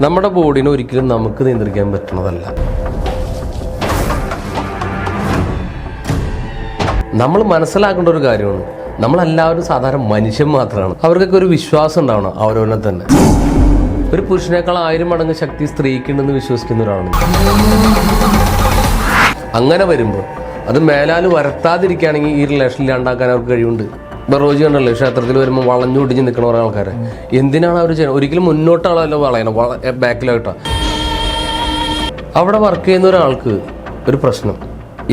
നമ്മുടെ ബോഡിനെ ഒരിക്കലും നമുക്ക് നിയന്ത്രിക്കാൻ പറ്റുന്നതല്ല. നമ്മൾ മനസ്സിലാക്കേണ്ട ഒരു കാര്യമാണ്. നമ്മളെല്ലാവരും സാധാരണ മനുഷ്യൻ മാത്രമാണ്. അവർക്കൊക്കെ ഒരു വിശ്വാസം ഉണ്ടാവണം അവരവനെ തന്നെ. ഒരു പുരുഷനേക്കാൾ ആയിരം മടങ്ങ് ശക്തി സ്ത്രീക്കുണ്ടെന്ന് വിശ്വസിക്കുന്ന ഒരാളാണ് അങ്ങനെ വരുമ്പോൾ അത് മേലാൽ വരത്താതിരിക്കുകയാണെങ്കിൽ ഈ റിലേഷൻ ഇല്ലാണ്ടാക്കാൻ അവർക്ക് കഴിവുണ്ട്. ഇപ്പൊ കണ്ടല്ലേ ക്ഷേത്രത്തിൽ വരുമ്പോൾ വളഞ്ഞൊടിഞ്ഞ് നിൽക്കണ കുറേ ആൾക്കാർ എന്തിനാണ് അവർ ചെയ്യുന്നത് ഒരിക്കലും മുന്നോട്ടാണല്ലോ വളയണം? ബാക്കിലോട്ടാ. അവിടെ വർക്ക് ചെയ്യുന്ന ഒരാൾക്ക് ഒരു പ്രശ്നം.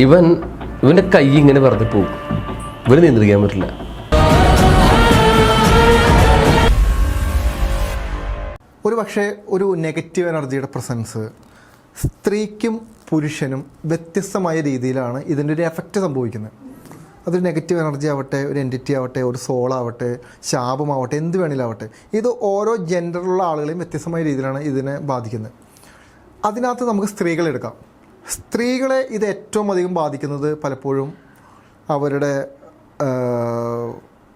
ഇവൻ ഇവന്റെ കൈ ഇങ്ങനെ വെറുതെ പോകും ഇവന് നിയന്ത്രിക്കാൻ പറ്റില്ല. ഒരു പക്ഷേ ഒരു നെഗറ്റീവ് എനർജിയുടെ പ്രസൻസ് സ്ത്രീക്കും പുരുഷനും വ്യത്യസ്തമായ രീതിയിലാണ് ഇതിന്റെ ഒരു എഫക്റ്റ് സംഭവിക്കുന്നത്. അതൊരു നെഗറ്റീവ് എനർജി ആവട്ടെ ഒരു എന്റിറ്റി ആവട്ടെ ഒരു സോൾ ആവട്ടെ ശാപമാവട്ടെ എന്ത് വേണേലാവട്ടെ. ഇത് ഓരോ ജെൻഡറിലുള്ള ആളുകളെയും വ്യത്യസ്തമായ രീതിയിലാണ് ഇതിനെ ബാധിക്കുന്നത്. അതിനകത്ത് നമുക്ക് സ്ത്രീകളെ എടുക്കാം. സ്ത്രീകളെ ഇത് ഏറ്റവും അധികം ബാധിക്കുന്നത് പലപ്പോഴും അവരുടെ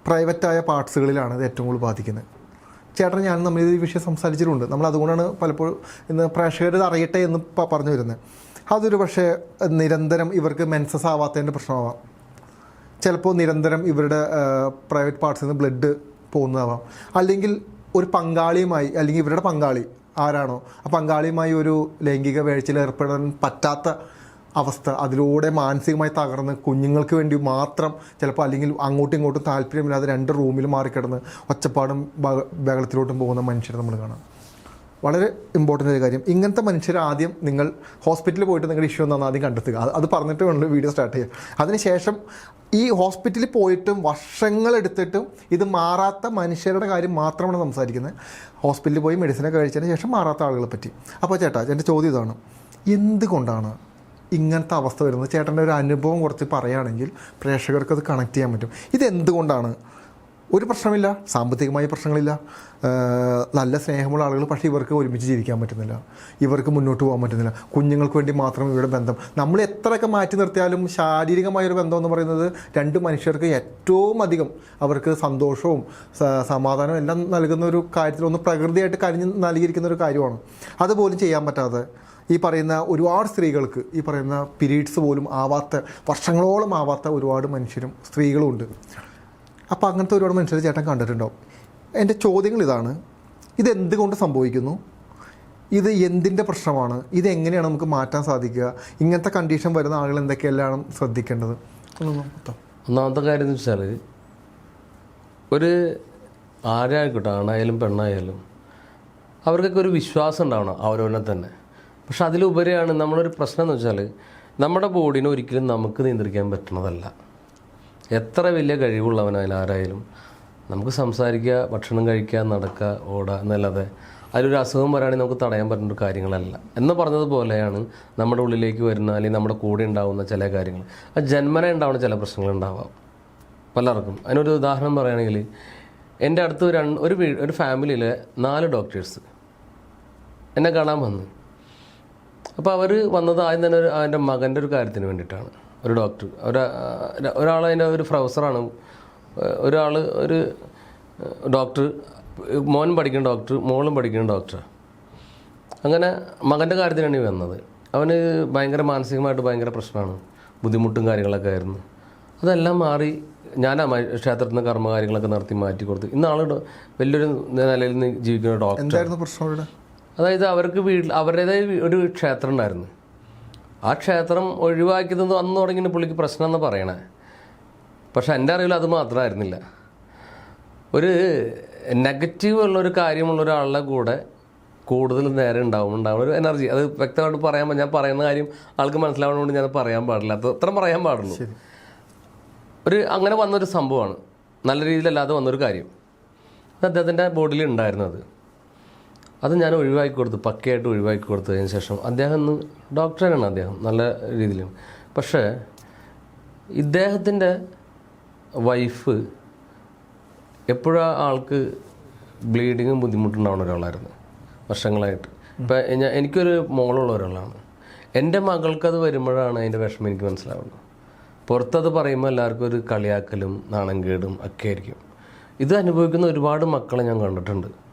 പ്രൈവറ്റായ പാർട്സുകളിലാണ് ഇത് ഏറ്റവും കൂടുതൽ ബാധിക്കുന്നത്. ചേട്ടൻ ഞാൻ നമ്മൾ ഈ വിഷയം സംസാരിച്ചിട്ടുണ്ട്. നമ്മൾ അതുകൊണ്ടാണ് പലപ്പോഴും ഇന്ന് പ്രേക്ഷകർ അറിയട്ടെ എന്ന് പറഞ്ഞു വരുന്നത്. അതൊരു പക്ഷേ നിരന്തരം ഇവർക്ക് മെൻസസ് ആവാത്തതിന്റെ പ്രശ്നമാവാം. ചിലപ്പോൾ നിരന്തരം ഇവരുടെ പ്രൈവറ്റ് പാർട്സിൽ നിന്ന് ബ്ലഡ് പോകുന്നതാവാം. അല്ലെങ്കിൽ ഒരു പങ്കാളിയുമായി അല്ലെങ്കിൽ ഇവരുടെ പങ്കാളി ആരാണോ ആ പങ്കാളിയുമായി ഒരു ലൈംഗിക വേഴ്ചയിൽ ഏർപ്പെടാൻ പറ്റാത്ത അവസ്ഥ അതിലൂടെ മാനസികമായി തകർന്ന് കുഞ്ഞുങ്ങൾക്ക് വേണ്ടി മാത്രം ചിലപ്പോൾ അല്ലെങ്കിൽ അങ്ങോട്ടും ഇങ്ങോട്ടും താല്പര്യമില്ലാതെ രണ്ട് റൂമിൽ മാറിക്കിടന്ന് ഒച്ചപ്പാടും ബഹ- ബഹളത്തിലോട്ടും പോകുന്ന മനുഷ്യരെ നമ്മൾ കാണാം. വളരെ ഇമ്പോർട്ടന്റ് ഒരു കാര്യം. ഇങ്ങനത്തെ മനുഷ്യർ ആദ്യം നിങ്ങൾ ഹോസ്പിറ്റലിൽ പോയിട്ട് നിങ്ങളുടെ ഇഷ്യൂ എന്താണെന്ന് ആദ്യം കണ്ടെത്തുക. അത് പറഞ്ഞിട്ട് വേണം വീഡിയോ സ്റ്റാർട്ട് ചെയ്യുക അതിനുശേഷം ഈ ഹോസ്പിറ്റലിൽ പോയിട്ടും വർഷങ്ങളെടുത്തിട്ടും ഇത് മാറാത്ത മനുഷ്യരുടെ കാര്യം മാത്രമാണ് സംസാരിക്കുന്നത്. ഹോസ്പിറ്റലിൽ പോയി മെഡിസിനൊക്കെ കഴിച്ചതിന് ശേഷം മാറാത്ത ആളുകളെ പറ്റി. അപ്പോൾ ചേട്ടാ എന്റെ ചോദ്യം ഇതാണ്. എന്തുകൊണ്ടാണ് ഇങ്ങനത്തെ അവസ്ഥ വരുന്നത്? ചേട്ടന്റെ ഒരു അനുഭവം കുറച്ച് പറയുകയാണെങ്കിൽ പ്രേക്ഷകർക്ക് അത് കണക്ട് ചെയ്യാൻ പറ്റും. ഇത് എന്തുകൊണ്ടാണ് ഒരു പ്രശ്നമില്ല സാമ്പത്തികമായ പ്രശ്നങ്ങളില്ല. നല്ല സ്നേഹമുള്ള ആളുകൾ പക്ഷേ ഇവർക്ക് ഒരുമിച്ച് ജീവിക്കാൻ പറ്റുന്നില്ല. ഇവർക്ക് മുന്നോട്ട് പോകാൻ പറ്റുന്നില്ല. കുഞ്ഞുങ്ങൾക്ക് വേണ്ടി മാത്രം ഇവരുടെ ബന്ധം. നമ്മൾ എത്രയൊക്കെ മാറ്റി നിർത്തിയാലും ശാരീരികമായൊരു ബന്ധം എന്ന് പറയുന്നത് രണ്ട് മനുഷ്യർക്ക് ഏറ്റവും അധികം അവർക്ക് സന്തോഷവും സമാധാനവും എല്ലാം നൽകുന്ന ഒരു കാര്യത്തിൽ ഒന്ന് പ്രകൃതിയായിട്ട് കരിഞ്ഞ് നൽകിയിരിക്കുന്ന ഒരു കാര്യമാണ്. അതുപോലും ചെയ്യാൻ പറ്റാതെ ഈ പറയുന്ന ഒരുപാട് സ്ത്രീകൾക്ക് ഈ പറയുന്ന പീരീഡ്സ് പോലും ആവാത്ത വർഷങ്ങളോളം ആവാത്ത ഒരുപാട് മനുഷ്യരും സ്ത്രീകളും ഉണ്ട്. അപ്പോൾ അങ്ങനത്തെ ഒരുപാട് മനുഷ്യർ ചേട്ടൻ കണ്ടിട്ടുണ്ടാവും. എന്റെ ചോദ്യങ്ങൾ ഇതാണ്. ഇത് എന്തുകൊണ്ട് സംഭവിക്കുന്നു? ഇത് എന്തിന്റെ പ്രശ്നമാണ്? ഇത് എങ്ങനെയാണ് നമുക്ക് മാറ്റാൻ സാധിക്കുക? ഇങ്ങനത്തെ കണ്ടീഷൻ വരുന്ന ആളുകൾ എന്തൊക്കെയെല്ലാം ശ്രദ്ധിക്കേണ്ടത്? ഒന്നാമത്തെ കാര്യം എന്ന് വെച്ചാൽ ഒരു ആരായിക്കോട്ടെ ആണായാലും പെണ്ണായാലും അവർക്കൊക്കെ ഒരു വിശ്വാസം ഉണ്ടാവണം അവരവനെ തന്നെ. പക്ഷെ അതിലുപരിയാണ് നമ്മളൊരു പ്രശ്നം എന്ന് വെച്ചാൽ നമ്മുടെ ബോഡിനെ ഒരിക്കലും നമുക്ക് നിയന്ത്രിക്കാൻ പറ്റുന്നതല്ല. എത്ര വലിയ കഴിവുള്ളവനായാലും ആരായാലും നമുക്ക് സംസാരിക്കുക ഭക്ഷണം കഴിക്കുക നടക്കുക ഓടുക എന്നല്ലാതെ അതിലൊരു അസുഖം വരാണെങ്കിൽ നമുക്ക് തടയാൻ പറ്റുന്ന ഒരു കാര്യങ്ങളല്ല. എന്ന് പറഞ്ഞതുപോലെയാണ് നമ്മുടെ ഉള്ളിലേക്ക് വരുന്ന അല്ലെങ്കിൽ നമ്മുടെ കൂടെ ഉണ്ടാകുന്ന ചില കാര്യങ്ങൾ. ആ ജന്മന ഉണ്ടാവുന്ന ചില പ്രശ്നങ്ങൾ ഉണ്ടാവാം. പലർക്കും. അതിനൊരു ഉദാഹരണം പറയുകയാണെങ്കിൽ എന്റെ അടുത്ത് രണ്ട് ഒരു വീ ഒരു ഫാമിലിയിലെ നാല് ഡോക്ടേഴ്സ് എന്നെ കാണാൻ വന്നു. അപ്പോൾ അവർ വന്നത് ആദ്യം തന്നെ ഒരു അവന്റെ മകന്റെ ഒരു കാര്യത്തിന് വേണ്ടിയിട്ടാണ്. ഒരു ഡോക്ടർ ഒരു ഒരാൾ അതിന്റെ ഒരു പ്രൊഫസറാണ് ഒരാൾ ഒരു ഡോക്ടർ മോൻ പഠിക്കുന്ന ഡോക്ടർ മോളും പഠിക്കുന്ന ഡോക്ടർ അങ്ങനെ മകന്റെ കാര്യത്തിനാണ് ഈ വന്നത്. അവന് ഭയങ്കര മാനസികമായിട്ട് ഭയങ്കര പ്രശ്നമാണ്. ബുദ്ധിമുട്ടും കാര്യങ്ങളൊക്കെ ആയിരുന്നു. അതെല്ലാം മാറി ഞാൻ ക്ഷേത്രത്തിൽ നിന്ന് കർമ്മകാര്യങ്ങളൊക്കെ നടത്തി മാറ്റി കൊടുത്തു. ഇന്ന് ആൾ വലിയൊരു നിലയിൽ നിന്ന് ജീവിക്കുന്ന ഡോക്ടർ എന്തായിരുന്നു പ്രശ്നം അതായത് അവർക്ക് വീട്ടിൽ അവരുടേതായ ഒരു ക്ഷേത്രം ഉണ്ടായിരുന്നു. ആ ക്ഷേത്രം ഒഴിവാക്കിയത് അന്ന് തുടങ്ങിയിട്ട് പുള്ളിക്ക് പ്രശ്നം എന്ന് പറയണേ. പക്ഷെ എന്റെ അറിവിൽ അത് മാത്രമായിരുന്നില്ല. ഒരു നെഗറ്റീവ് ഉള്ള ഒരു കാര്യമുള്ള ഒരാളുടെ കൂടെ കൂടുതൽ നേരം ഉണ്ടാവും ഉണ്ടാവും ഒരു എനർജി അത് വ്യക്തമായിട്ട് പറയാൻ ഞാൻ പറയുന്ന കാര്യം ആൾക്ക് മനസ്സിലാവുന്നതുകൊണ്ട് ഞാൻ പറയാൻ പാടില്ല. അത് അത്ര പറയാൻ പാടുള്ളൂ. ഒരു അങ്ങനെ വന്നൊരു സംഭവമാണ്. നല്ല രീതിയിലല്ലാതെ വന്നൊരു കാര്യം. അത് അദ്ദേഹത്തിന്റെ ബോഡിയിൽ ഉണ്ടായിരുന്നത്. അത് ഞാൻ ഒഴിവാക്കി കൊടുത്തു പക്കയായിട്ട് ഒഴിവാക്കി കൊടുത്തതിന് ശേഷം. അദ്ദേഹം ഇന്ന് ഡോക്ടറാണ് അദ്ദേഹം നല്ല രീതിയിലും. പക്ഷേ ഇദ്ദേഹത്തിന്റെ വൈഫ് എപ്പോഴാ ആൾക്ക് ബ്ലീഡിങ്ങും ബുദ്ധിമുട്ടുണ്ടാവുന്ന ഒരാളായിരുന്നു വർഷങ്ങളായിട്ട്. ഇപ്പം ഞാൻ എനിക്കൊരു മോളുള്ള ഒരാളാണ്. എന്റെ മകൾക്കത് വരുമ്പോഴാണ് അതിന്റെ വിഷമം എനിക്ക് മനസ്സിലാവുന്നത്. പുറത്തത് പറയുമ്പോൾ എല്ലാവർക്കും ഒരു കളിയാക്കലും നാണംകേടും ഒക്കെ ആയിരിക്കും. ഇത് അനുഭവിക്കുന്ന ഒരുപാട് മക്കളെ ഞാൻ കണ്ടിട്ടുണ്ട്.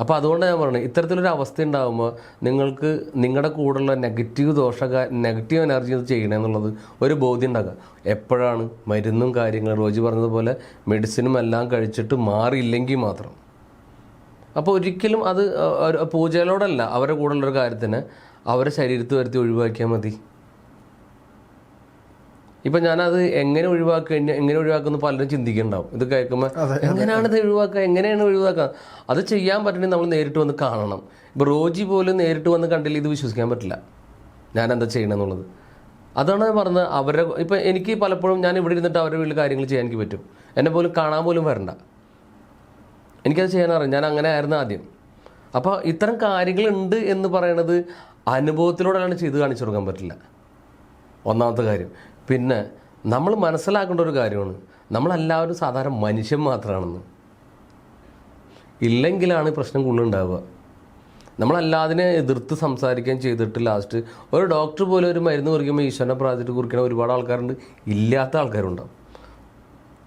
അപ്പോൾ അതുകൊണ്ട് ഞാൻ പറയുന്നത് ഇത്തരത്തിലൊരു അവസ്ഥ ഉണ്ടാകുമ്പോൾ നിങ്ങൾക്ക് നിങ്ങളുടെ കൂടെയുള്ള നെഗറ്റീവ് ദോഷ നെഗറ്റീവ് എനർജി ഇത് ചെയ്യണമെന്നുള്ളത് ഒരു ബോധ്യം ഉണ്ടാക്കുക. എപ്പോഴാണ് മരുന്നും കാര്യങ്ങളും റോജി പറഞ്ഞതുപോലെ മെഡിസിനും എല്ലാം കഴിച്ചിട്ട് മാറിയില്ലെങ്കിൽ മാത്രം. അപ്പോൾ ഒരിക്കലും അത് പൂജയിലോടല്ല അവരുടെ കൂടെയുള്ളൊരു കാര്യത്തിന് അവരുടെ ശരീരത്ത് വരുത്തി ഒഴിവാക്കിയാൽ മതി. ഇപ്പം ഞാനത് എങ്ങനെ ഒഴിവാക്കുക? എങ്ങനെ ഒഴിവാക്കുന്നു പലരും ചിന്തിക്കുന്നുണ്ടാവും. ഇത് കേൾക്കുമ്പോൾ എങ്ങനെയാണ് ഇത് ഒഴിവാക്കുക? എങ്ങനെയാണ് ഒഴിവാക്കുക? അത് ചെയ്യാൻ പറ്റണമെങ്കിൽ നമ്മൾ നേരിട്ട് വന്ന് കാണണം. ഇപ്പോൾ റോജി പോലും നേരിട്ട് വന്ന് കണ്ടില്ല ഇത് വിശ്വസിക്കാൻ പറ്റില്ല. ഞാൻ എന്താ ചെയ്യണമെന്നുള്ളത് അതാണ് ഞാൻ പറഞ്ഞത്. അവരെ ഇപ്പം എനിക്ക് പലപ്പോഴും ഞാൻ ഇവിടെ ഇരുന്നിട്ട് അവരുടെ വീട്ടിൽ കാര്യങ്ങൾ ചെയ്യാൻ എനിക്ക് പറ്റും. എന്നെ പോലും കാണാൻ പോലും വരണ്ട. എനിക്കത് ചെയ്യാൻ അറിയാം ഞാൻ അങ്ങനെ ആയിരുന്നു ആദ്യം. അപ്പോൾ ഇത്തരം കാര്യങ്ങളുണ്ട് എന്ന് പറയണത് അനുഭവത്തിലൂടെയാണ് ചെയ്ത് കാണിച്ചു കൊടുക്കാൻ പറ്റില്ല. ഒന്നാമത്തെ കാര്യം. പിന്നെ നമ്മൾ മനസ്സിലാക്കേണ്ട ഒരു കാര്യമാണ്. നമ്മളെല്ലാവരും സാധാരണ മനുഷ്യൻ മാത്രമാണെന്ന് ഇല്ലെങ്കിലാണ് പ്രശ്നം കൂടുതലുണ്ടാവുക നമ്മളല്ലാതിനെ എതിർത്ത് സംസാരിക്കാൻ ചെയ്തിട്ട് ലാസ്റ്റ് ഒരു ഡോക്ടർ പോലെ ഒരു മരുന്ന് കുറിക്കുമ്പോൾ ഈശ്വരനെ പ്രാർത്ഥിച്ചിട്ട് കുറിക്കുന്ന ഒരുപാട് ആൾക്കാരുണ്ട്. ഇല്ലാത്ത ആൾക്കാരുണ്ടാവും.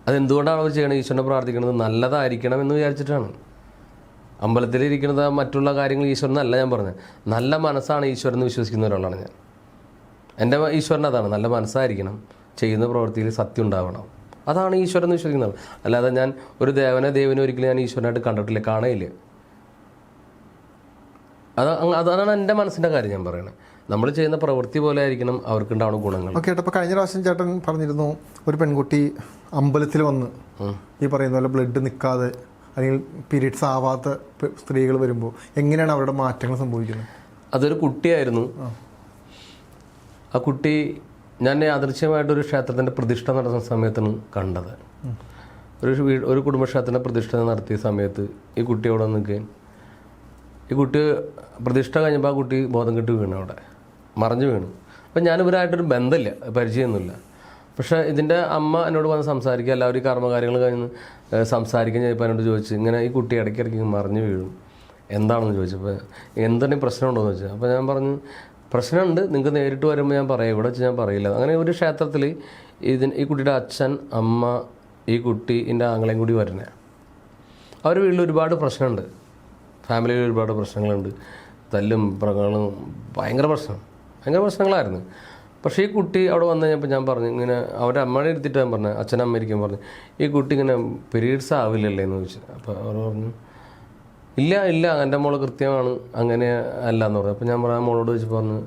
അതെന്തുകൊണ്ടാണ് അവർ ചെയ്യണത്? ഈശ്വരനെ പ്രാർത്ഥിക്കുന്നത് നല്ലതായിരിക്കണം എന്ന് വിചാരിച്ചിട്ടാണ്. അമ്പലത്തിലിരിക്കുന്നത് മറ്റുള്ള കാര്യങ്ങൾ ഈശ്വരനല്ല ഞാൻ പറഞ്ഞത്. നല്ല മനസ്സാണ് ഈശ്വരൻ എന്ന് വിശ്വസിക്കുന്ന ഒരാളാണ് ഞാൻ. എന്റെ ഈശ്വരൻ അതാണ്. നല്ല മനസ്സായിരിക്കണം. ചെയ്യുന്ന പ്രവൃത്തിയിൽ സത്യം ഉണ്ടാവണം. അതാണ് ഈശ്വരൻ എന്ന് വിശ്വസിക്കുന്നത്. അല്ലാതെ ഞാൻ ഒരു ദേവനെ ദേവനെ ഒരിക്കലും ഞാൻ ഈശ്വരനായിട്ട് കണ്ടിട്ടില്ല കാണയില്ല. അത് അതാണ് എന്റെ മനസ്സിന്റെ കാര്യം ഞാൻ പറയുന്നത് നമ്മൾ ചെയ്യുന്ന പ്രവൃത്തി പോലെ ആയിരിക്കണം അവർക്കുണ്ടാവുന്ന ഗുണങ്ങൾ. ഓക്കെ അപ്പോൾ കഴിഞ്ഞ പ്രാവശ്യം ചേട്ടൻ പറഞ്ഞിരുന്നു ഒരു പെൺകുട്ടി അമ്പലത്തിൽ വന്ന് ഈ പറയുന്ന പോലെ ബ്ലഡ് നിൽക്കാതെ അല്ലെങ്കിൽ പീരീഡ്സ് ആവാത്ത സ്ത്രീകൾ വരുമ്പോൾ എങ്ങനെയാണ് അവരുടെ മാറ്റങ്ങൾ സംഭവിക്കുന്നത്? അതൊരു കുട്ടിയായിരുന്നു. ആ കുട്ടി ഞാൻ യാദൃശ്യമായിട്ടൊരു ക്ഷേത്രത്തിന്റെ പ്രതിഷ്ഠ നടത്തുന്ന സമയത്താണ് കണ്ടത്. ഒരു വീട് ഒരു കുടുംബക്ഷേത്രത്തിന്റെ പ്രതിഷ്ഠ നടത്തിയ സമയത്ത് ഈ കുട്ടി അവിടെ നിൽക്കുകയും ഈ കുട്ടി പ്രതിഷ്ഠ കഴിഞ്ഞപ്പോൾ ആ കുട്ടി ബോധം കെട്ട് വീണു അവിടെ മറിഞ്ഞു വീണു. അപ്പം ഞാനിവരായിട്ടൊരു ബന്ധമില്ല പരിചയമൊന്നുമില്ല. പക്ഷേ ഇതിന്റെ അമ്മ എന്നോട് വന്ന് സംസാരിക്കുക എല്ലാവരും ഈ കർമ്മകാര്യങ്ങൾ കഴിഞ്ഞ് സംസാരിക്കാൻ ചോദിപ്പോൾ എന്നോട് ചോദിച്ചു ഇങ്ങനെ ഈ കുട്ടി ഇടയ്ക്കിടയ്ക്ക് മറിഞ്ഞു വീഴും എന്താണെന്ന് ചോദിച്ചപ്പോൾ എന്തെങ്കിലും പ്രശ്നമുണ്ടോ എന്ന് ചോദിച്ചു അപ്പോൾ ഞാൻ പറഞ്ഞു പ്രശ്നമുണ്ട്. നിങ്ങൾക്ക് നേരിട്ട് വരുമ്പോൾ ഞാൻ പറയാം. ഇവിടെ വെച്ച് ഞാൻ പറയില്ല. അങ്ങനെ ഒരു ക്ഷേത്രത്തിൽ ഇതിന് ഈ കുട്ടിയുടെ അച്ഛൻ അമ്മ ഈ കുട്ടി എന്റെ ആങ്ങളെയും കൂടി വരണേ അവർ വീട്ടിൽ ഒരുപാട് പ്രശ്നമുണ്ട്. ഫാമിലിയിൽ ഒരുപാട് പ്രശ്നങ്ങളുണ്ട്. തല്ലും പ്രകളും ഭയങ്കര പ്രശ്നം. ഭയങ്കര പ്രശ്നങ്ങളായിരുന്നു. പക്ഷേ ഈ കുട്ടി അവിടെ വന്നു കഴിഞ്ഞപ്പോൾ ഞാൻ പറഞ്ഞു ഇങ്ങനെ അവരുടെ അമ്മയുടെ എടുത്തിട്ട് ഞാൻ പറഞ്ഞു അച്ഛനമ്മ അമ്മയിരിക്കും പറഞ്ഞു ഈ കുട്ടി ഇങ്ങനെ പീരീഡ്സ് ആവില്ലല്ലേ എന്ന് ചോദിച്ചു. അപ്പോൾ അവർ പറഞ്ഞു ഇല്ല ഇല്ല എന്റെ മോൾ കൃത്യമാണ്. അങ്ങനെ അല്ല എന്ന് പറഞ്ഞു. അപ്പോൾ ഞാൻ പറയാൻ മോളോട് വെച്ച് പറഞ്ഞു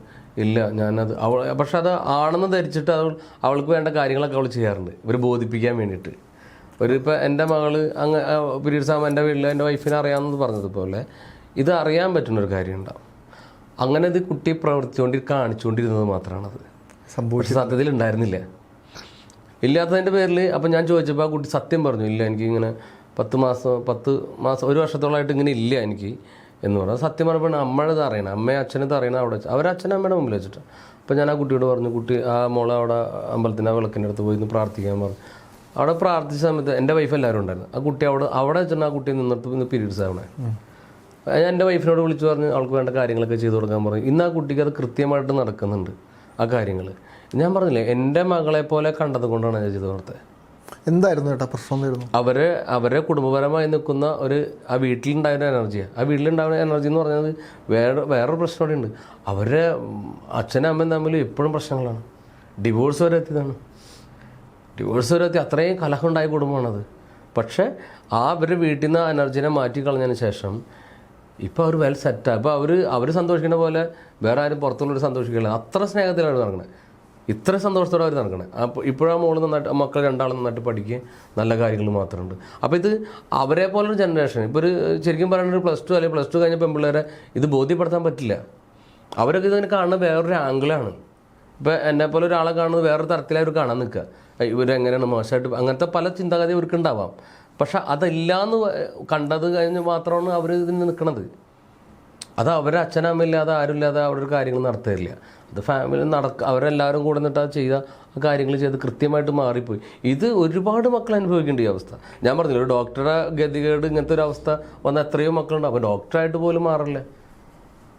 ഇല്ല ഞാനത് അവൾ പക്ഷെ അത് ആണെന്ന് ധരിച്ചിട്ട് അവൾ അവൾക്ക് വേണ്ട കാര്യങ്ങളൊക്കെ അവൾ ചെയ്യാറുണ്ട്. ഇവർ ബോധിപ്പിക്കാൻ വേണ്ടിയിട്ട്. ഒരു ഇപ്പോൾ എന്റെ മകൾ അങ്ങ് പീരീഡ്സ് ആകുമ്പോൾ എന്റെ വീട്ടിൽ എന്റെ വൈഫിനെ അറിയാമെന്ന് പറഞ്ഞതുപോലെ ഇത് അറിയാൻ പറ്റുന്ന ഒരു കാര്യം ഉണ്ടാവും അങ്ങനെ ഇത് കുട്ടി പ്രവർത്തിച്ചുകൊണ്ട് കാണിച്ചുകൊണ്ടിരുന്നത് മാത്രമാണത് സംഭവിച്ച സത്യത്തിൽ ഉണ്ടായിരുന്നില്ല. ഇല്ലാത്തതിന്റെ പേരിൽ അപ്പം ഞാൻ ചോദിച്ചപ്പോൾ ആ കുട്ടി സത്യം പറഞ്ഞു ഇല്ല എനിക്ക് ഇങ്ങനെ പത്ത് മാസം പത്ത് മാസം ഒരു വർഷത്തോളമായിട്ട് ഇങ്ങനെ ഇല്ല എനിക്ക് എന്ന് പറഞ്ഞാൽ സത്യം പറഞ്ഞപ്പോൾ അമ്മയുടെ അറിയണം. അമ്മയും അച്ഛനത് അറിയണം അവിടെ വെച്ച്. അവർ അച്ഛനും അമ്മയുടെ മുമ്പിൽ വെച്ചിട്ട്. അപ്പോൾ ഞാൻ ആ കുട്ടിയോട് പറഞ്ഞു കുട്ടി ആ മോളെ അവിടെ അമ്പലത്തിന്റെ ആ വിളക്കിന്റെ അടുത്ത് പോയി പ്രാർത്ഥിക്കാൻ പറഞ്ഞു. അവിടെ പ്രാർത്ഥിച്ച സമയത്ത് എന്റെ വൈഫ് എല്ലാവരും ഉണ്ടായിരുന്നു. ആ കുട്ടി അവിടെ അവിടെ വെച്ചിട്ട് ആ കുട്ടി നിന്നിട്ട് ഇന്ന് പീരീഡ്സ് ആവണേ. ഞാൻ എന്റെ വൈഫിനോട് വിളിച്ചു പറഞ്ഞ് അവൾക്ക് വേണ്ട കാര്യങ്ങളൊക്കെ ചെയ്തു കൊടുക്കാൻ പറഞ്ഞു. ഇന്ന് ആ കുട്ടിക്ക് അത് കൃത്യമായിട്ട് നടക്കുന്നുണ്ട് ആ കാര്യങ്ങൾ ഞാൻ പറഞ്ഞില്ലേ എന്റെ മകളെ പോലെ കണ്ടത് കൊണ്ടാണ് ഞാൻ ചെയ്തു കൊടുത്തത്. എന്തായിരുന്നു ചേട്ടാ പ്രശ്നം വരുന്നു അവരെ അവരെ കുടുംബപരമായി നിൽക്കുന്ന ഒരു ആ വീട്ടിലുണ്ടായിരുന്ന എനർജിയാണ് ആ. വീട്ടിലുണ്ടാവുന്ന എനർജി എന്ന് പറഞ്ഞത് വേറെ വേറൊരു പ്രശ്നം അവിടെ ഉണ്ട് അവരുടെ ഉം, അച്ഛനും അമ്മയും തമ്മിൽ എപ്പോഴും പ്രശ്നങ്ങളാണ്. ഡിവോഴ്സ് വരെ എത്തിയതാണ്. ഡിവോഴ്സ് വരെ എത്തി. അത്രയും കലഹമുണ്ടായ കുടുംബമാണത്. പക്ഷേ ആ അവരുടെ വീട്ടിൽ നിന്ന് ആ എനർജിനെ മാറ്റി കളഞ്ഞതിന് ശേഷം ഇപ്പോൾ അവർ വെൽ സെറ്റാണ് അപ്പോൾ അവർ അവർ സന്തോഷിക്കുന്ന പോലെ വേറെ ആരും പുറത്തുള്ളവർ സന്തോഷിക്കില്ല. അത്ര സ്നേഹത്തിലാണ് നടക്കുന്നത്. ഇത്ര സന്തോഷത്തോടെ അവർ നടക്കണേ. അപ്പോൾ ഇപ്പോഴാണ് മോൾ നന്നായിട്ട് മക്കൾ രണ്ടാളും നന്നായിട്ട് പഠിക്കുക നല്ല കാര്യങ്ങൾ മാത്രമുണ്ട്. അപ്പോൾ ഇത് അവരെ പോലൊരു ജനറേഷൻ ഇപ്പോൾ ഒരു ശരിക്കും പറയുന്നത് പ്ലസ് ടു അല്ലെങ്കിൽ പ്ലസ് ടു കഴിഞ്ഞ പെൺപിള്ളേരെ ഇത് ബോധ്യപ്പെടുത്താൻ പറ്റില്ല. അവരൊക്കെ ഇതിനെ കാണുന്ന വേറൊരു ആംഗിളാണ് ഇപ്പോൾ എന്നെ പോലെ ഒരാളെ കാണുന്നത് വേറൊരു തരത്തിലവർ കാണാൻ നിൽക്കുക. ഇവരെങ്ങനെയാണ് മോശമായിട്ട് അങ്ങനത്തെ പല ചിന്താഗതി ഇവർക്ക് ഉണ്ടാവാം പക്ഷെ അതല്ലാന്ന് കണ്ടത് കഴിഞ്ഞ് മാത്രമാണ് അവർ ഇതിന് നിൽക്കണത്. അത് അവരെ അച്ഛനമ്മയില്ലാതെ ആരുമില്ലാതെ അവിടെ ഒരു കാര്യങ്ങൾ നടത്തുകയില്ല. അത് ഫാമിലി നടക്ക അവരെല്ലാവരും കൂടെ നിന്നിട്ട് അത് ചെയ്ത കാര്യങ്ങൾ ചെയ്ത് കൃത്യമായിട്ട് മാറിപ്പോയി. ഇത് ഒരുപാട് മക്കൾ അനുഭവിക്കേണ്ട ഈ അവസ്ഥ. ഞാൻ പറഞ്ഞില്ല ഒരു ഡോക്ടറെ ഗതികേട് ഇങ്ങനത്തെ ഒരു അവസ്ഥ വന്ന എത്രയോ മക്കളുണ്ട്. അപ്പോൾ ഡോക്ടറായിട്ട് പോലും മാറില്ല?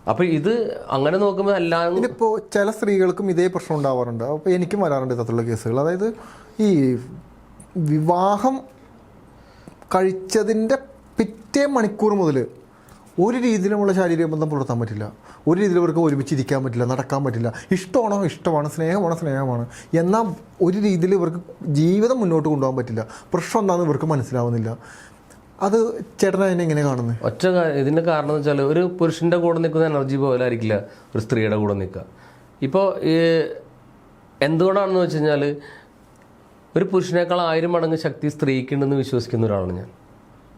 അപ്പോൾ ഇത് അങ്ങനെ നോക്കുമ്പോൾ എല്ലാം ഇപ്പോൾ ചില സ്ത്രീകൾക്കും ഇതേ പ്രശ്നം ഉണ്ടാവാറുണ്ട്. അപ്പോൾ എനിക്കും വരാറുണ്ട് ഇത്തരത്തിലുള്ള കേസുകൾ. അതായത് ഈ വിവാഹം കഴിച്ചതിന്റെ പിറ്റേ മണിക്കൂർ മുതൽ ഒരു രീതിയിലുമുള്ള ശാരീരിക ബന്ധം പുലർത്താൻ പറ്റില്ല. ഒരു രീതിയിൽ ഇവർക്ക് ഒരുമിച്ചിരിക്കാൻ പറ്റില്ല നടക്കാൻ പറ്റില്ല. ഇഷ്ടമാണോ? ഇഷ്ടമാണ്. സ്നേഹമാണോ? സ്നേഹമാണ്. എന്നാൽ ഒരു രീതിയിൽ ഇവർക്ക് ജീവിതം മുന്നോട്ട് കൊണ്ടുപോകാൻ പറ്റില്ല. പ്രശ്നം എന്താണെന്ന് ഇവർക്ക് മനസ്സിലാവുന്നില്ല. അത് ചേട്ടൻ അതിനെ എങ്ങനെ കാണുന്നത് ഒറ്റ ഇതിന്റെ കാരണം എന്ന് വെച്ചാൽ ഒരു പുരുഷന്റെ കൂടെ നിൽക്കുന്ന എനർജി പോലെ ആയിരിക്കില്ല ഒരു സ്ത്രീയുടെ കൂടെ നിൽക്കുക. ഇപ്പോൾ എന്തുകൊണ്ടാണെന്ന് വെച്ച് കഴിഞ്ഞാൽ ഒരു പുരുഷനേക്കാൾ ആയിരം മടങ്ങ് ശക്തി സ്ത്രീക്കുണ്ടെന്ന് വിശ്വസിക്കുന്ന ഒരാളാണ് ഞാൻ.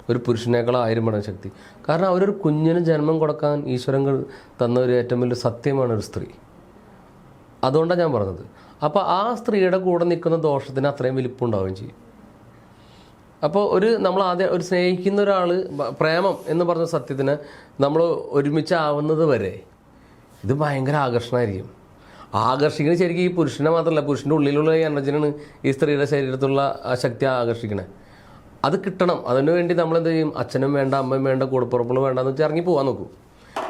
ഒരു പുരുഷനേക്കാൾ ആയിരം മടങ്ങ് ശക്തി. കാരണം അവരൊരു കുഞ്ഞിന് ജന്മം കൊടുക്കാൻ ഈശ്വരൻ തന്ന ഒരു ഏറ്റവും വലിയ സത്യമാണ് ഒരു സ്ത്രീ. അതുകൊണ്ടാണ് ഞാൻ പറഞ്ഞത്. അപ്പോൾ ആ സ്ത്രീയുടെ കൂടെ നിൽക്കുന്ന ദോഷത്തിന് അത്രയും വലിപ്പമുണ്ടാവുകയും ചെയ്യും. അപ്പോൾ ഒരു നമ്മൾ ആദ്യം ഒരു സ്നേഹിക്കുന്ന ഒരാൾ പ്രേമം എന്ന് പറഞ്ഞ സത്യത്തിന് നമ്മൾ ഒരുമിച്ചാവുന്നത് വരെ ഇത് ഭയങ്കര ആകർഷണമായിരിക്കും. ആകർഷിക്കുന്നത് ശരിക്കും ഈ പുരുഷനെ മാത്രമല്ല പുരുഷന്റെ ഉള്ളിലുള്ള ഈ എനർജിനാണ് ഈ സ്ത്രീയുടെ ശരീരത്തിലുള്ള ശക്തി ആകർഷിക്കണേ. അത് കിട്ടണം. അതിനുവേണ്ടി നമ്മൾ എന്ത് ചെയ്യും? അച്ഛനും വേണ്ട അമ്മയും വേണ്ട കൂടപ്പുറപ്പുകളും വേണ്ടെന്ന് വെച്ചാൽ ഇറങ്ങി പോകാൻ നോക്കും.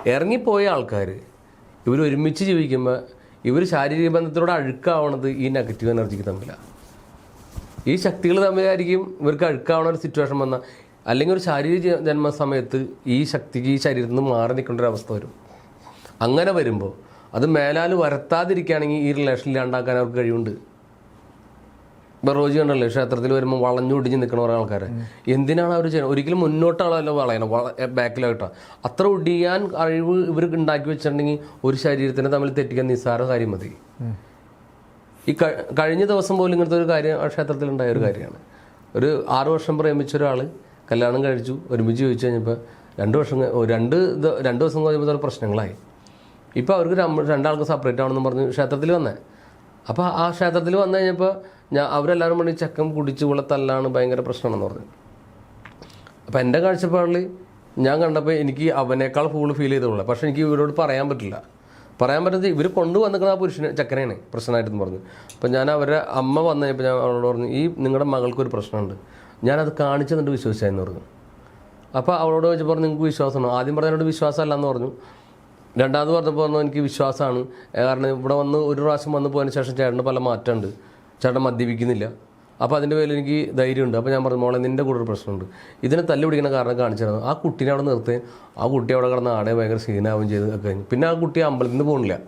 ഇറങ്ങിപ്പോയ ആൾക്കാർ ഇവർ ഒരുമിച്ച് ജീവിക്കുമ്പോൾ ഇവർ ശാരീരിക ബന്ധത്തിലൂടെ അഴുക്കാവണത് ഈ നെഗറ്റീവ് എനർജിക്ക് തമ്മിലാണ് ഈ ശക്തികൾ തമ്മിലായിരിക്കും ഇവർക്ക് അഴുക്കാവണ ഒരു സിറ്റുവേഷൻ വന്ന. അല്ലെങ്കിൽ ഒരു ശാരീരിക ജന്മ സമയത്ത് ഈ ശക്തിക്ക് ഈ ശരീരത്തിൽ നിന്ന് മാറി നിൽക്കേണ്ട ഒരു അവസ്ഥ വരും. അങ്ങനെ വരുമ്പോൾ അത് മേലാൽ വരത്താതിരിക്കുകയാണെങ്കിൽ ഈ റിലേഷൻ ഇല്ലാണ്ടാക്കാൻ അവർക്ക് കഴിവുണ്ട്. ഇപ്പം റോജി കണ്ടല്ലേ? ക്ഷേത്രത്തിൽ വരുമ്പോൾ വളഞ്ഞൊടിഞ്ഞ് നിൽക്കണ കുറേ ആൾക്കാർ എന്തിനാണ് അവർ ചെയ്യുന്നത്? ഒരിക്കലും മുന്നോട്ടാണല്ലോ വളയണം ബാക്കിലോട്ടാണ് അത്ര ഒടിയാൻ കഴിവ് ഇവർ ഉണ്ടാക്കി വെച്ചിട്ടുണ്ടെങ്കിൽ ഒരു ശരീരത്തിനെ തമ്മിൽ തെറ്റിക്കാൻ നിസ്സാര കാര്യം മതി. ഈ കഴിഞ്ഞ ദിവസം പോലും ഇങ്ങനത്തെ ഒരു കാര്യം ആ ക്ഷേത്രത്തിൽ ഉണ്ടായ ഒരു കാര്യമാണ്. ഒരു ആറ് വർഷം പ്രേമിച്ച ഒരാൾ കല്യാണം കഴിച്ചു ഒരുമിച്ച് ചോദിച്ചു കഴിഞ്ഞപ്പോൾ രണ്ട് വർഷം രണ്ട് രണ്ട് ദിവസം കഴിയുമ്പോൾ പ്രശ്നങ്ങളായി. ഇപ്പോൾ അവർക്ക് രണ്ടാൾക്ക് സെപ്പറേറ്റ് ആണെന്ന് പറഞ്ഞ് ക്ഷേത്രത്തിൽ വന്നേ. അപ്പോൾ ആ ക്ഷേത്രത്തിൽ വന്നു കഴിഞ്ഞപ്പോൾ ഞാൻ അവരെല്ലാവരും പറഞ്ഞ് ചക്കം കുടിച്ച് ഇവിടെ തല്ലാണ് ഭയങ്കര പ്രശ്നമാണെന്ന് പറഞ്ഞു. അപ്പോൾ എന്റെ കാഴ്ചപ്പാടിൽ ഞാൻ കണ്ടപ്പോൾ എനിക്ക് അവനേക്കാൾ ഫുൾ ഫീൽ ചെയ്തോളൂ പക്ഷേ എനിക്ക് ഇവരോട് പറയാൻ പറ്റില്ല. പറയാൻ പറ്റുന്നത് ഇവർ കൊണ്ടുവന്നിരിക്കുന്ന ആ പുരുഷന് ചക്കരയാണ് പ്രശ്നമായിട്ടെന്ന് പറഞ്ഞു. അപ്പോൾ ഞാൻ അവരെ അമ്മ വന്നു കഴിഞ്ഞപ്പോൾ ഞാൻ അവളോട് പറഞ്ഞു ഈ നിങ്ങളുടെ മകൾക്കൊരു പ്രശ്നമുണ്ട്. ഞാനത് കാണിച്ചു തന്നിട്ട് വിശ്വസിച്ചായിരുന്നു പറഞ്ഞു. അപ്പോൾ അവളോട് ചോദിച്ചപ്പോൾ നിങ്ങൾക്ക് വിശ്വാസമാണോ ആദ്യം പറഞ്ഞതിനോട് വിശ്വാസമല്ല എന്ന് പറഞ്ഞു. രണ്ടാമത് പറഞ്ഞപ്പോൾ പറഞ്ഞു എനിക്ക് വിശ്വാസമാണ്. കാരണം ഇവിടെ വന്ന് ഒരു പ്രാവശ്യം വന്ന് പോയതിന് ശേഷം ചേട്ടന് പല മാറ്റമുണ്ട്. ചേട്ടൻ മദ്യപിക്കുന്നില്ല. അപ്പോൾ അതിന്റെ പേരിൽ എനിക്ക് ധൈര്യമുണ്ട്. അപ്പോൾ ഞാൻ പറഞ്ഞു മോളെ നിന്റെ കൂടെ ഒരു പ്രശ്നമുണ്ട്. ഇതിനെ തല്ലു പിടിക്കുന്ന കാരണം കാണിച്ചിരുന്നു ആ കുട്ടീനെ അവിടെ നിർത്തി. ആ കുട്ടി അവിടെ കിടന്ന് ആടെ ഭയങ്കര സീനാവുകയും ചെയ്ത് ഒക്കെ കഴിഞ്ഞു. പിന്നെ ആ കുട്ടി അമ്പലത്തിൽ നിന്ന് പോകുന്നില്ല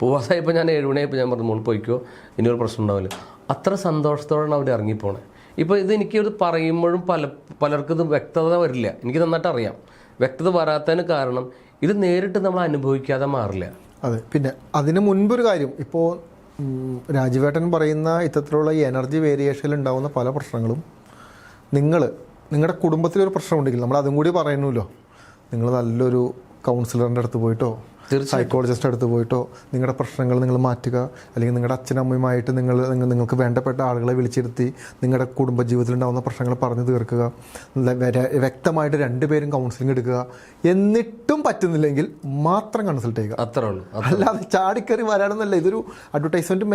പോവാസായപ്പോൾ ഞാൻ ഏഴ് മണിയായപ്പോൾ ഞാൻ പറഞ്ഞു മോൾ പോയിക്കോ. ഇനി ഒരു പ്രശ്നം ഉണ്ടാവില്ല. അത്ര സന്തോഷത്തോടെയാണ് അവർ ഇറങ്ങിപ്പോണേ. ഇപ്പോൾ ഇത് എനിക്ക് ഇത് പറയുമ്പോഴും പല പലർക്കും ഇത് വ്യക്തത വരില്ല. എനിക്ക് നന്നായിട്ട് അറിയാം. വ്യക്തത വരാത്തതിന് കാരണം ഇത് നേരിട്ട് നമ്മൾ അനുഭവിക്കാതെ മാറില്ല. അതെ. പിന്നെ അതിന് മുൻപൊരു കാര്യം. ഇപ്പോൾ രാജുവേട്ടൻ പറയുന്ന ഇത്തരത്തിലുള്ള ഈ എനർജി വേരിയേഷനിൽ ഉണ്ടാകുന്ന പല പ്രശ്നങ്ങളും നിങ്ങൾ നിങ്ങളുടെ കുടുംബത്തിലൊരു പ്രശ്നമുണ്ടെങ്കിൽ നമ്മൾ അതും കൂടി പറയണമല്ലോ. നിങ്ങൾ നല്ലൊരു കൗൺസിലറിന്റെ അടുത്ത് പോയിട്ടോ സൈക്കോളജിസ്റ്റ് അടുത്ത് പോയിട്ടോ നിങ്ങളുടെ പ്രശ്നങ്ങൾ നിങ്ങൾ മാറ്റുക അല്ലെങ്കിൽ നിങ്ങളുടെ അച്ഛനമ്മയുമായിട്ട് നിങ്ങൾ നിങ്ങൾ- നിങ്ങൾക്ക് വേണ്ടപ്പെട്ട ആളുകളെ വിളിച്ചിരുത്തി നിങ്ങളുടെ കുടുംബ ഉണ്ടാകുന്ന പ്രശ്നങ്ങൾ പറഞ്ഞു തീർക്കുക വ്യക്തമായിട്ട് രണ്ടുപേരും കൗൺസിലിംഗ് എടുക്കുക എന്നിട്ടും പറ്റുന്നില്ലെങ്കിൽ മാത്രം കൺസൾട്ട് ചെയ്യുക. അത്രേ ഉള്ളൂ അല്ലാതെ ചാടിക്കറി വരാനൊന്നല്ല ഇതൊരു അഡ്വർടൈസ്മെന്റ്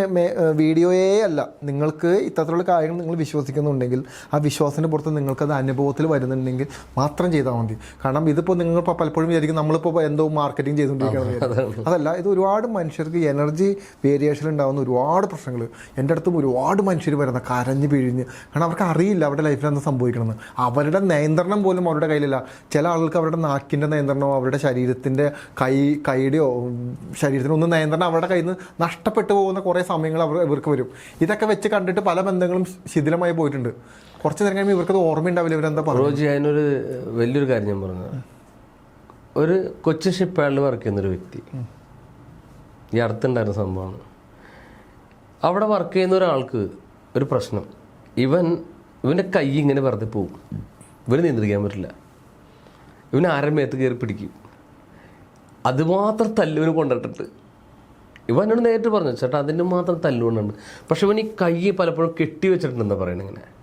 വീഡിയോയേ അല്ല. നിങ്ങൾക്ക് ഇത്തരത്തിലുള്ള കാര്യങ്ങൾ നിങ്ങൾ വിശ്വസിക്കുന്നുണ്ടെങ്കിൽ ആ വിശ്വാസത്തിന്റെ പുറത്ത് നിങ്ങൾക്ക് അത് അനുഭവത്തിൽ വരുന്നുണ്ടെങ്കിൽ മാത്രം ചെയ്താൽ മതി. കാരണം ഇതിപ്പോൾ നിങ്ങൾ പലപ്പോഴും വിചാരിക്കും നമ്മളിപ്പോൾ എന്തോ മാർക്കറ്റിംഗ് ചെയ്തുകൊണ്ടിരിക്കുകയാണ്. അതല്ല ഇത് ഒരുപാട് മനുഷ്യർക്ക് എനർജി വേരിയേഷൻ ഉണ്ടാകുന്ന ഒരുപാട് പ്രശ്നങ്ങൾ എന്റെ അടുത്തും ഒരുപാട് മനുഷ്യർ വരുന്ന കരഞ്ഞ് പിഴിഞ്ഞ്. കാരണം അവർക്ക് അറിയില്ല അവരുടെ ലൈഫിൽ എന്താ സംഭവിക്കണമെന്ന് അവരുടെ നിയന്ത്രണം പോലും അവരുടെ കയ്യിലില്ല. ചില ആളുകൾക്ക് അവരുടെ നാക്കിന്റെ നിയന്ത്രണമോ അവരുടെ ശരീരത്തിന്റെ കൈ കൈയുടെയോ ശരീരത്തിന്റെ ശരീരത്തിനൊന്നും നിയന്ത്രണം അവരുടെ കയ്യിൽ നിന്ന് നഷ്ടപ്പെട്ടു പോകുന്ന കുറേ സമയങ്ങൾ അവർ ഇവർക്ക് വരും. ഇതൊക്കെ വെച്ച് കണ്ടിട്ട് പല ബന്ധങ്ങളും ശിഥിലമായി പോയിട്ടുണ്ട്. കുറച്ച് നേരം കഴിയുമ്പോൾ ഇവർക്കത് ഓർമ്മയുണ്ടാവില്ല ഇവരെന്താ റോജി അതിനൊരു വലിയൊരു കാര്യം ഞാൻ പറഞ്ഞത്. ഒരു കൊച്ചു ഷിപ്പേളിൽ വർക്ക് ചെയ്യുന്നൊരു വ്യക്തി. ഈ അടുത്തുണ്ടായിരുന്ന സംഭവമാണ്. അവിടെ വർക്ക് ചെയ്യുന്ന ഒരാൾക്ക് ഒരു പ്രശ്നം. ഇവൻ ഇവന്റെ കൈ ഇങ്ങനെ വെറുതെ പോവും. ഇവന് നിയന്ത്രിക്കാൻ പറ്റില്ല. ഇവന് ആരമേത്ത് കയറി പിടിക്കും? അതുമാത്രം തല്ലുവിന് കൊണ്ടിട്ടിട്ട്. ഇവൻ എന്നോട് നേരിട്ട് പറഞ്ഞു ചേട്ടാ അതിന് മാത്രം തല്ലുകൊണ്ടുണ്ട് പക്ഷെ ഇവൻ ഈ കൈ പലപ്പോഴും കെട്ടി വെച്ചിട്ടുണ്ടെന്നാണ് പറയുന്നത് ഇങ്ങനെ.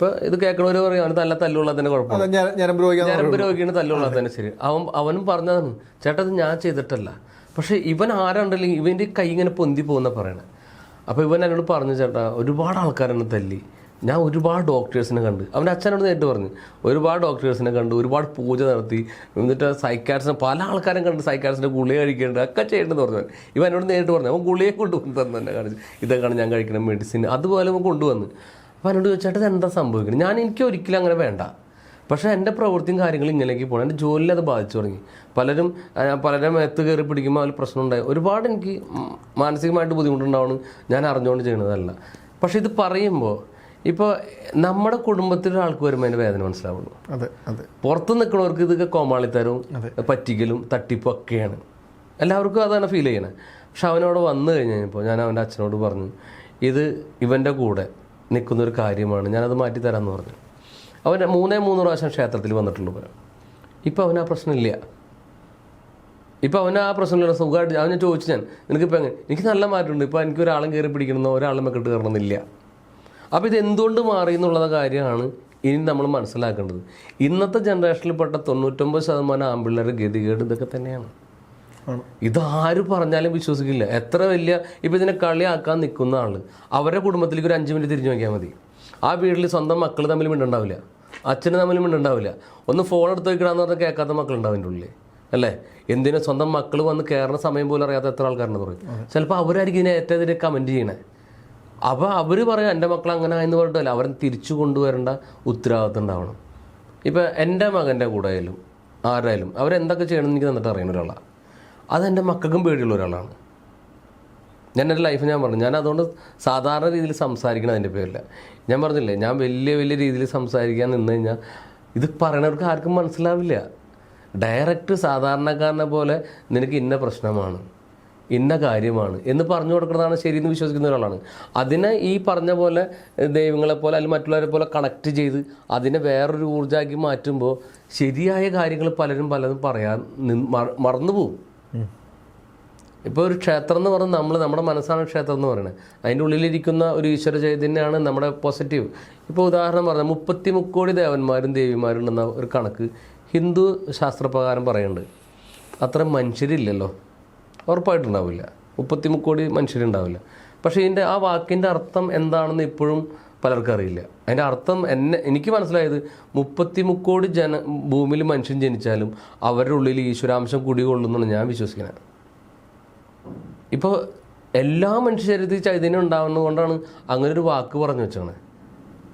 ഇപ്പോൾ ഇത് കേൾക്കണവർ പറയും അവന് നല്ല തല്ലുള്ളതിന് കുഴപ്പമില്ല. ഞരമ്പ് രോഗിയാണ് ഞരമ്പ് രോഗിയാണ് തല്ലുള്ളതിന് ശരി. അവൻ അവനും പറഞ്ഞതാണ് ചേട്ടാ ഇത് ഞാൻ ചെയ്തിട്ടല്ല. പക്ഷെ ഇവൻ ആരാണ്ടല്ലെങ്കിൽ ഇവന്റെ കൈ ഇങ്ങനെ പൊന്തി പോകുന്ന പറയണേ. അപ്പോൾ ഇവൻ എന്നോട് പറഞ്ഞു ചേട്ടാ ഒരുപാട് ആൾക്കാരെന്നെ തല്ലി. ഞാൻ ഒരുപാട് ഡോക്ടേഴ്സിനെ കണ്ട്. അവന്റെ അച്ഛനോട് നേരിട്ട് പറഞ്ഞു ഒരുപാട് ഡോക്ടേഴ്സിനെ കണ്ട് ഒരുപാട് പൂജ നടത്തി. എന്നിട്ട് സൈക്കാട്സിനെ പല ആൾക്കാരും കണ്ട് സൈക്കാട്സിന്റെ ഗുളിക കഴിക്കേണ്ടത് ഒക്കെ ചെയ്യേണ്ടതെന്ന് പറഞ്ഞു. ഇവൻ എന്നോട് നേരിട്ട് പറഞ്ഞു അവൻ ഗുളിയെ കൊണ്ടുവന്ന് തന്നെ കാണിച്ചു. ഇതൊക്കെയാണ് ഞാൻ കഴിക്കുന്ന മെഡിസിൻ അതുപോലെ അവൻ കൊണ്ടുവന്ന്. അപ്പോൾ എന്നോട് ചോദിച്ചേട്ടാ എന്താ സംഭവിക്കുന്നത് ഞാൻ എനിക്ക് ഒരിക്കലും അങ്ങനെ വേണ്ട. പക്ഷേ എന്റെ പ്രവൃത്തിയും കാര്യങ്ങളും ഇങ്ങനെയൊക്കെ പോകണം എന്റെ ജോലിയിൽ അത് ബാധിച്ചു തുടങ്ങി. പലരും പലരും എത്ത് കയറി പിടിക്കുമ്പോൾ അതിൽ പ്രശ്നം ഉണ്ടായി. ഒരുപാട് എനിക്ക് മാനസികമായിട്ട് ബുദ്ധിമുട്ടുണ്ടാവണം. ഞാൻ അറിഞ്ഞുകൊണ്ട് ചെയ്യുന്നതല്ല പക്ഷേ ഇത് പറയുമ്പോൾ ഇപ്പോൾ നമ്മുടെ കുടുംബത്തിലെ ആൾക്ക് വരുമ്പോൾ അതിന്റെ വേദന മനസ്സിലാവുള്ളൂ. അതെ അതെ. പുറത്ത് നിൽക്കുന്നവർക്ക് ഇതൊക്കെ കോമാളിത്തരവും പറ്റിക്കലും തട്ടിപ്പും ഒക്കെയാണ്. എല്ലാവർക്കും അതാണ് ഫീൽ ചെയ്യണേ. പക്ഷെ അവനോട് വന്നു കഴിഞ്ഞപ്പോൾ ഞാൻ അവന്റെ അച്ഛനോട് പറഞ്ഞു ഇത് ഇവന്റെ കൂടെ നിൽക്കുന്ന ഒരു കാര്യമാണ്. ഞാനത് മാറ്റി തരാമെന്ന് പറഞ്ഞു. അവൻ മൂന്നേ മൂന്ന് പ്രാവശ്യം ക്ഷേത്രത്തിൽ വന്നിട്ടുള്ളൂ പോലും ഇപ്പം അവന് ആ പ്രശ്നമില്ല. ഇപ്പം അവന് ആ പ്രശ്നമില്ല. സുഖമായിട്ട് അവനെ ചോദിച്ചു ഞാൻ നിനക്കിപ്പോൾ എങ്ങനെ? എനിക്ക് നല്ല മാറ്റമുണ്ട്. ഇപ്പോൾ എനിക്ക് ഒരാളും കയറി പിടിക്കണമെന്നോ ഒരാളും മെക്കിട്ട് കയറണമെന്നില്ല. അപ്പോൾ ഇത് എന്തുകൊണ്ട് മാറി എന്നുള്ള കാര്യമാണ് ഇനി നമ്മൾ മനസ്സിലാക്കേണ്ടത്. ഇന്നത്തെ ജനറേഷനിൽപ്പെട്ട തൊണ്ണൂറ്റൊമ്പത് ശതമാനം ആമ്പിള്ളേരുടെ ഗതികേട് ഇതൊക്കെ തന്നെയാണ്. ഇതാര് പറഞ്ഞാലും വിശ്വസിക്കില്ല. എത്ര വലിയ ഇപ്പം ഇതിനെ കളിയാക്കാൻ നിൽക്കുന്ന ആൾ അവരുടെ കുടുംബത്തിലേക്ക് ഒരു അഞ്ച് മിനിറ്റ് തിരിഞ്ഞു നോക്കിയാൽ മതി. ആ വീട്ടിൽ സ്വന്തം മക്കൾ തമ്മിൽ മിണ്ടുണ്ടാവില്ല. അച്ഛന് തമ്മിൽ മിണ്ടുണ്ടാവില്ല. ഒന്ന് ഫോൺ എടുത്ത് വെക്കണമെന്ന് പറഞ്ഞാൽ കേൾക്കാത്ത മക്കളുണ്ടാവും എന്റെ ഉള്ളിൽ അല്ലേ? എന്തിനാ സ്വന്തം മക്കൾ വന്ന് കയറുന്ന സമയം പോലും അറിയാത്ത എത്ര ആൾക്കാരുണ്ട് പറയും. ചിലപ്പോൾ അവരായിരിക്കും ഇതിനെ ഏറ്റവും ഇതിനെ കമന്റ് ചെയ്യണേ. അപ്പോൾ അവർ പറയാം എന്റെ മക്കൾ അങ്ങനെ എന്ന് പറഞ്ഞിട്ടല്ല. അവരെ തിരിച്ചു കൊണ്ടുവരേണ്ട ഉത്തരവാദിത്വം ഉണ്ടാവണം. ഇപ്പം എന്റെ മകന്റെ കൂടെ ആയാലും ആരായാലും അവരെന്തൊക്കെ ചെയ്യണമെന്ന് എനിക്ക് തന്നിട്ട് അറിയണ ഒരാളാണ് അതെന്റെ മക്കൾക്കും പേടിയുള്ള ഒരാളാണ്. ഞാൻ എന്റെ ലൈഫ് ഞാൻ പറഞ്ഞു. ഞാൻ അതുകൊണ്ട് സാധാരണ രീതിയിൽ സംസാരിക്കണം അതിന്റെ പേരില്ല ഞാൻ പറഞ്ഞില്ലേ ഞാൻ വലിയ വലിയ രീതിയിൽ സംസാരിക്കാൻ നിന്ന് കഴിഞ്ഞാൽ ഇത് പറയണവർക്ക് ആർക്കും മനസ്സിലാവില്ല. ഡയറക്റ്റ് സാധാരണക്കാരനെ പോലെ നിനക്ക് ഇന്ന പ്രശ്നമാണ് ഇന്ന കാര്യമാണ് എന്ന് പറഞ്ഞു കൊടുക്കുന്നതാണ് ശരിയെന്ന് വിശ്വസിക്കുന്ന ഒരാളാണ്. അതിനെ ഈ പറഞ്ഞ പോലെ ദൈവങ്ങളെ പോലെ അല്ലെങ്കിൽ മറ്റുള്ളവരെ പോലെ കണക്ട് ചെയ്ത് അതിനെ വേറൊരു ഊർജമാക്കി മാറ്റുമ്പോൾ ശരിയായ കാര്യങ്ങൾ പലരും പലതും പറയാൻ മറന്നു പോകും ഇപ്പോൾ ഒരു ക്ഷേത്രം എന്ന് പറഞ്ഞാൽ നമ്മൾ നമ്മുടെ മനസ്സാണ് ക്ഷേത്രം എന്ന് പറയുന്നത് അതിന്റെ ഉള്ളിലിരിക്കുന്ന ഒരു ഈശ്വര ചൈതന്യമാണ് നമ്മുടെ പോസിറ്റീവ് ഇപ്പോൾ ഉദാഹരണം പറഞ്ഞാൽ മുപ്പത്തി മുക്കോടി ദേവന്മാരും ദേവിമാരും ഉണ്ടെന്ന ഒരു കണക്ക് ഹിന്ദു ശാസ്ത്രപ്രകാരം പറയുന്നുണ്ട് അത്ര മനുഷ്യരില്ലല്ലോ. ഉറപ്പായിട്ടുണ്ടാവില്ല. മുപ്പത്തി മുക്കോടി മനുഷ്യരുണ്ടാവില്ല. പക്ഷേ ഇതിന്റെ ആ വാക്കിന്റെ അർത്ഥം എന്താണെന്ന് ഇപ്പോഴും പലർക്കും അറിയില്ല. അതിന്റെ അർത്ഥം എന്നെ എനിക്ക് മനസ്സിലായത് മുപ്പത്തി മുക്കോടി ജന ഭൂമിയിൽ മനുഷ്യൻ ജനിച്ചാലും അവരുടെ ഉള്ളിൽ ഈശ്വരാംശം കുടികൊള്ളുന്നാണ് ഞാൻ വിശ്വസിക്കുന്നത് ഇപ്പോൾ എല്ലാ മനുഷ്യ ശരീരത്തിൽ ചൈതന്യം ഉണ്ടാവുന്നതുകൊണ്ടാണ് അങ്ങനെ ഒരു വാക്ക് പറഞ്ഞു വെച്ചാണ്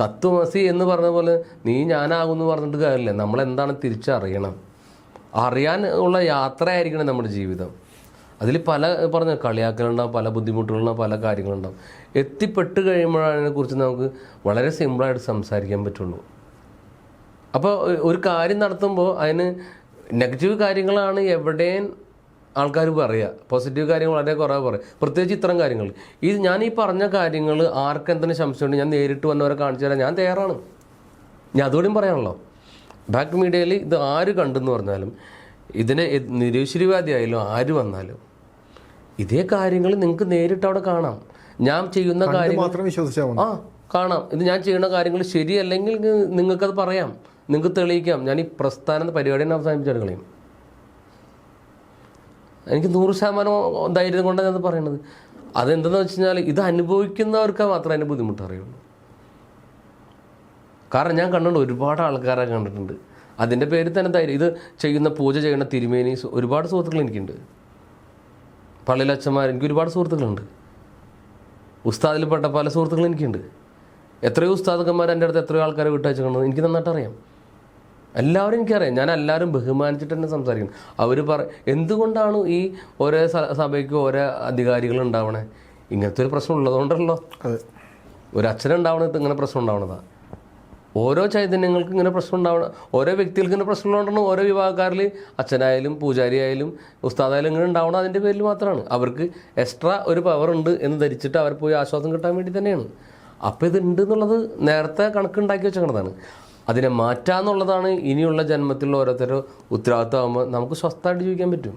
തത്വമസി എന്ന് പറഞ്ഞ പോലെ നീ ഞാനാകുമെന്ന് പറഞ്ഞിട്ട് കാര്യമില്ല. നമ്മൾ എന്താണ് തിരിച്ചറിയണം? അറിയാൻ ഉള്ള യാത്രയായിരിക്കണം നമ്മുടെ ജീവിതം. അതിൽ പല പറഞ്ഞ കളിയാക്കലുണ്ടാവും പല ബുദ്ധിമുട്ടുകളുണ്ടാവും പല കാര്യങ്ങളുണ്ടാവും. എത്തിപ്പെട്ട് കഴിയുമ്പോഴാണ് അതിനെക്കുറിച്ച് നമുക്ക് വളരെ സിമ്പിളായിട്ട് സംസാരിക്കാൻ പറ്റുള്ളൂ. അപ്പോൾ ഒരു കാര്യം നടത്തുമ്പോൾ അതിന് നെഗറ്റീവ് കാര്യങ്ങളാണ് എവിടെയും ആൾക്കാർ പറയുക പോസിറ്റീവ് കാര്യങ്ങൾ വളരെ കുറവ് പറയും. പ്രത്യേകിച്ച് ഇത്തരം കാര്യങ്ങൾ. ഈ ഞാൻ ഈ പറഞ്ഞ കാര്യങ്ങൾ ആർക്കെന്തെങ്കിലും സംശയമുണ്ട് ഞാൻ നേരിട്ട് വന്നവരെ കാണിച്ചു തരാം ഞാൻ തയ്യാറാണ്. ഞാൻ അതുകൂടിയും പറയാണല്ലോ ബാക്ക് മീഡിയയിൽ ഇത് ആര് കണ്ടെന്ന് പറഞ്ഞാലും ഇതിനെ നിരീശ്വരവാദിയായാലും ആര് വന്നാലും ഇതേ കാര്യങ്ങൾ നിങ്ങൾക്ക് നേരിട്ട് അവിടെ കാണാം. ഞാൻ ചെയ്യുന്ന കാര്യം ആ കാണാം. ഇത് ഞാൻ ചെയ്യുന്ന കാര്യങ്ങൾ ശരിയല്ലെങ്കിൽ നിങ്ങൾക്കത് പറയാം. നിങ്ങൾക്ക് തെളിയിക്കാം. ഞാൻ ഈ പ്രസ്ഥാന പരിപാടിനെ അവസാനിപ്പിച്ചാൽ കളയും എനിക്ക് നൂറ് ശതമാനം ധൈര്യം കൊണ്ടാണ് ഞാനത് പറയണത്. അതെന്തെന്ന് വെച്ച് കഴിഞ്ഞാൽ ഇത് അനുഭവിക്കുന്നവർക്ക് മാത്രമേ അതിന്റെ ബുദ്ധിമുട്ട് അറിയുള്ളൂ. കാരണം ഞാൻ കണ്ടിട്ടുണ്ട് ഒരുപാട് ആൾക്കാരെ കണ്ടിട്ടുണ്ട്. അതിന്റെ പേരിൽ തന്നെ ധൈര്യം. ഇത് ചെയ്യുന്ന പൂജ ചെയ്യുന്ന തിരുമേനി ഒരുപാട് സുഹൃത്തുക്കൾ എനിക്കുണ്ട്. പള്ളിയിലച്ഛന്മാർ എനിക്ക് ഒരുപാട് സുഹൃത്തുക്കളുണ്ട്. ഉസ്താദിൽപ്പെട്ട പല സുഹൃത്തുക്കളും എനിക്കുണ്ട്. എത്രയോ ഉസ്താദക്കന്മാർ എന്റെ അടുത്ത് എത്രയോ ആൾക്കാരെ വിട്ടയച്ചു കണ്ടത് എനിക്ക് നന്നായിട്ട് അറിയാം. എല്ലാവരും എനിക്കറിയാം. ഞാൻ എല്ലാവരും ബഹുമാനിച്ചിട്ട് തന്നെ സംസാരിക്കുന്നു. അവർ പറ എന്തുകൊണ്ടാണ് ഈ ഓരോ സഭയ്ക്ക് ഓരോ അധികാരികൾ ഉണ്ടാവണേ? ഇങ്ങനത്തെ ഒരു പ്രശ്നം ഉള്ളതുകൊണ്ടല്ലോ. അതെ. ഒരു അച്ഛനുണ്ടാവണത് ഇങ്ങനെ പ്രശ്നം ഉണ്ടാവണതാ. ഓരോ ചൈതന്യങ്ങൾക്ക് ഇങ്ങനെ പ്രശ്നം ഉണ്ടാവണം ഓരോ വ്യക്തികൾക്ക് ഇങ്ങനെ പ്രശ്നം ഉണ്ടാവണം ഓരോ വിഭാഗക്കാരിൽ അച്ഛനായാലും പൂജാരിയായാലും ഉസ്താദായാലും ഇങ്ങനെ ഉണ്ടാവണം അതിന്റെ പേരിൽ മാത്രമാണ് അവർക്ക് എക്സ്ട്രാ ഒരു പവർ ഉണ്ട് എന്ന് ധരിച്ചിട്ട് അവർ പോയി ആശ്വാസം കിട്ടാൻ വേണ്ടി തന്നെയാണ്. അപ്പോൾ ഇതുണ്ട് എന്നുള്ളത് നേരത്തെ കണക്കുണ്ടാക്കി വെച്ചേക്കണതാണ്. അതിനെ മാറ്റാന്നുള്ളതാണ് ഇനിയുള്ള ജന്മത്തിലുള്ള ഓരോരുത്തരും ഉത്തരവാദിത്തമാകുമ്പോൾ നമുക്ക് സ്വസ്ഥമായിട്ട് ജീവിക്കാൻ പറ്റും.